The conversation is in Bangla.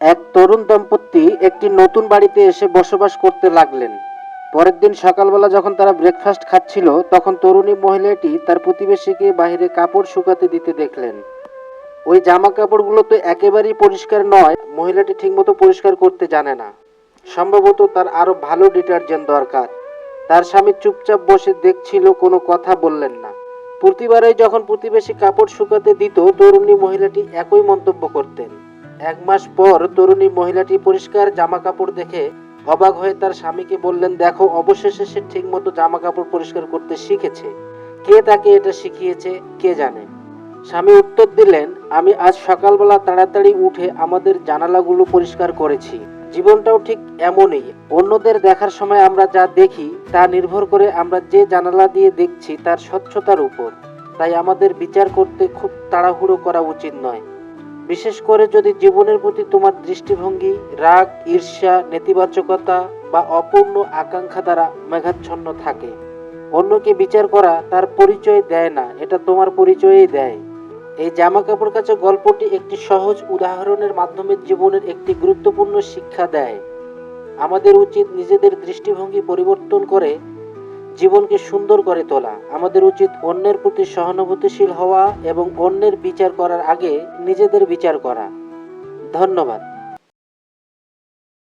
এক তরুণ দম্পতি একটি নতুন বাড়িতে এসে বসবাস করতে লাগলেন। পরের দিন সকালবেলা যখন তারা ব্রেকফাস্ট খাচ্ছিল, তখন তরুণী মহিলাটি তার প্রতিবেশীকে বাইরে কাপড় শুকাতে দিতে দেখলেন। ওই জামা কাপড়গুলো তো একেবারেই পরিষ্কার নয়, মহিলাটি ঠিকমতো পরিষ্কার করতে জানে না। সম্ভবত তার আরও ভালো ডিটারজেন্ট দরকার। তার স্বামী চুপচাপ বসে দেখছিল, কোনো কথা বললেন না। প্রতিবারেই যখন প্রতিবেশী কাপড় শুকাতে দিত, তরুণী মহিলাটি একই মন্তব্য করতেন। এক মাস পর তরুণী মহিলাটি পরিষ্কার জামা কাপড় দেখে অবাক হয়ে তার স্বামীকে বললেন, দেখো, অবশেষে সে ঠিকমতো জামা কাপড় পরিষ্কার করতে শিখেছে। কে তাকে এটা শিখিয়েছে, কে জানে? স্বামী উত্তর দিলেন, আমি আজ সকালবেলা তাড়াতাড়ি উঠে আমাদের জানালাগুলো পরিষ্কার করেছি। জীবনটাও ঠিক এমনই। অন্যদের দেখার সময় আমরা যা দেখি, তা নির্ভর করে আমরা যে জানালা দিয়ে দেখছি, তার স্বচ্ছতার উপর। তাই আমাদের বিচার করতে খুব তাড়াহুড়ো করা উচিত নয়। বিশেষ করে যদি জীবনের প্রতি তোমার দৃষ্টিভঙ্গি, রাগ, ঈর্ষা, নেতিবাচকতা বা অপূর্ণ আকাঙ্ক্ষা দ্বারা মেঘাচ্ছন্ন থাকে। অন্যকে বিচার করা তার পরিচয় দেয় না, এটা তোমার পরিচয়ই দেয়। এই জামা কাপড় কাচা গল্পটি একটি সহজ উদাহরণের মাধ্যমে জীবনের একটি গুরুত্বপূর্ণ শিক্ষা দেয়। আমাদের উচিত নিজেদের দৃষ্টিভঙ্গি পরিবর্তন করে জীবনকে সুন্দর করে তোলা, আমাদের উচিত অন্যের প্রতি সহানুভূতিশীল হওয়া এবং অন্যের বিচার করার আগে নিজেদের বিচার করা। ধন্যবাদ।